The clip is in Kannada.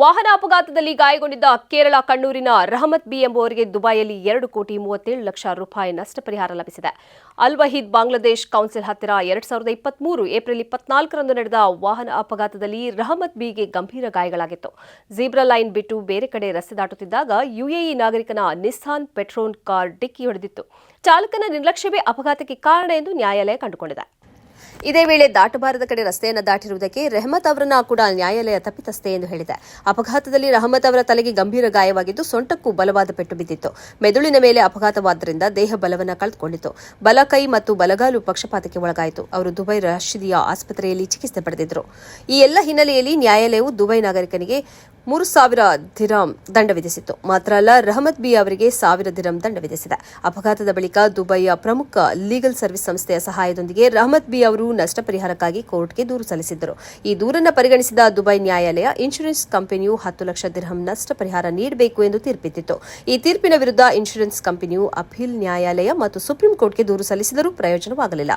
ವಾಹನ ಅಪಘಾತದಲ್ಲಿ ಗಾಯಗೊಂಡಿದ್ದ ಕೇರಳ ಕಣ್ಣೂರಿನ ರಹಮತ್ ಬಿ ಎಂಬುವರಿಗೆ ದುಬೈಯಲ್ಲಿ ಎರಡು ಕೋಟಿ ಮೂವತ್ತೇಳು ಲಕ್ಷ ರೂಪಾಯಿ ನಷ್ಟ ಪರಿಹಾರ ಲಭಿಸಿದೆ. ಅಲ್ ವಹೀದ್ ಬಾಂಗ್ಲಾದೇಶ್ ಕೌನ್ಸಿಲ್ ಹತ್ತಿರ ಎರಡ್ ಸಾವಿರದ ಇಪ್ಪತ್ಮೂರು ಏಪ್ರಿಲ್ ಇಪ್ಪತ್ನಾಲ್ಕರಂದು ನಡೆದ ವಾಹನ ಅಪಘಾತದಲ್ಲಿ ರಹಮತ್ ಬಿಗೆ ಗಂಭೀರ ಗಾಯಗಳಾಗಿತ್ತು. ಜೀಬ್ರಾ ಲೈನ್ ಬಿಟ್ಟು ಬೇರೆ ಕಡೆ ರಸ್ತೆ ದಾಟುತ್ತಿದ್ದಾಗ ಯುಎಇ ನಾಗರಿಕನ ನಿಸ್ಸಾನ್ ಪೆಟ್ರೋಲ್ ಕಾರ್ ಡಿಕ್ಕಿ ಹೊಡೆದಿತ್ತು. ಚಾಲಕನ ನಿರ್ಲಕ್ಷ್ಯವೇ ಅಪಘಾತಕ್ಕೆ ಕಾರಣ ಎಂದು ನ್ಯಾಯಾಲಯ ಕಂಡುಕೊಂಡಿದೆ. ಇದೇ ವೇಳೆ ದಾಟಬಾರದ ಕಡೆ ರಸ್ತೆಯನ್ನು ದಾಟಿರುವುದಕ್ಕೆ ರೆಹಮತ್ ಅವರನ್ನ ಕೂಡ ನ್ಯಾಯಾಲಯ ತಪ್ಪಿತಸ್ಥೆ ಎಂದು ಹೇಳಿದೆ. ಅಪಘಾತದಲ್ಲಿ ರಹಮತ್ ಅವರ ತಲೆಗೆ ಗಂಭೀರ ಗಾಯವಾಗಿದ್ದು ಸೊಂಟಕ್ಕೂ ಬಲವಾದ ಪೆಟ್ಟು ಬಿದ್ದಿತ್ತು. ಮೆದುಳಿನ ಮೇಲೆ ಅಪಘಾತವಾದ್ದರಿಂದ ದೇಹ ಬಲವನ್ನು ಕಳೆದುಕೊಂಡಿತು. ಬಲ ಮತ್ತು ಬಲಗಾಲು ಪಕ್ಷಪಾತಕ್ಕೆ ಒಳಗಾಯಿತು. ಅವರು ದುಬೈ ರಾಶಿದಿಯ ಆಸ್ಪತ್ರೆಯಲ್ಲಿ ಚಿಕಿತ್ಸೆ ಪಡೆದಿದ್ದರು ಈ ಎಲ್ಲ ಹಿನ್ನೆಲೆಯಲ್ಲಿ ನ್ಯಾಯಾಲಯವು ದುಬೈ ನಾಗರಿಕನಿಗೆ ಮೂರು ಸಾವಿರ ದಿರಾಂ ದಂಡ ವಿಧಿಸಿತ್ತು. ಮಾತ್ರ ಅಲ್ಲ, ರಹಮತ್ ಬಿ ಅವರಿಗೆ ಸಾವಿರ ದಿರಂ ದಂಡ ವಿಧಿಸಿದೆ. ಅಪಘಾತದ ಬಳಿಕ ದುಬೈಯ ಪ್ರಮುಖ ಲೀಗಲ್ ಸರ್ವಿಸ್ ಸಂಸ್ಥೆಯ ಸಹಾಯದೊಂದಿಗೆ ರಹಮತ್ ಬಿ ಅವರು ನಷ್ಟ ಪರಿಹಾರಕ್ಕಾಗಿ ಕೋರ್ಟ್ಗೆ ದೂರು ಸಲ್ಲಿಸಿದ್ದರು. ಈ ದೂರನ್ನು ಪರಿಗಣಿಸಿದ ದುಬೈ ನ್ಯಾಯಾಲಯ, ಇನ್ಶೂರೆನ್ಸ್ ಕಂಪನಿಯು ಹತ್ತು ಲಕ್ಷ ದಿರ್ಹಂ ನಷ್ಟ ಪರಿಹಾರ ನೀಡಬೇಕು ಎಂದು ತೀರ್ಪಿತ್ತಿತ್ತು ಈ ತೀರ್ಪಿನ ವಿರುದ್ಧ ಇನ್ಶೂರೆನ್ಸ್ ಕಂಪನಿಯು ಅಪೀಲ್ ನ್ಯಾಯಾಲಯ ಮತ್ತು ಸುಪ್ರೀಂ ಕೋರ್ಟ್ಗೆ ದೂರು ಸಲ್ಲಿಸಿದರೂ ಪ್ರಯೋಜನವಾಗಲಿಲ್ಲ.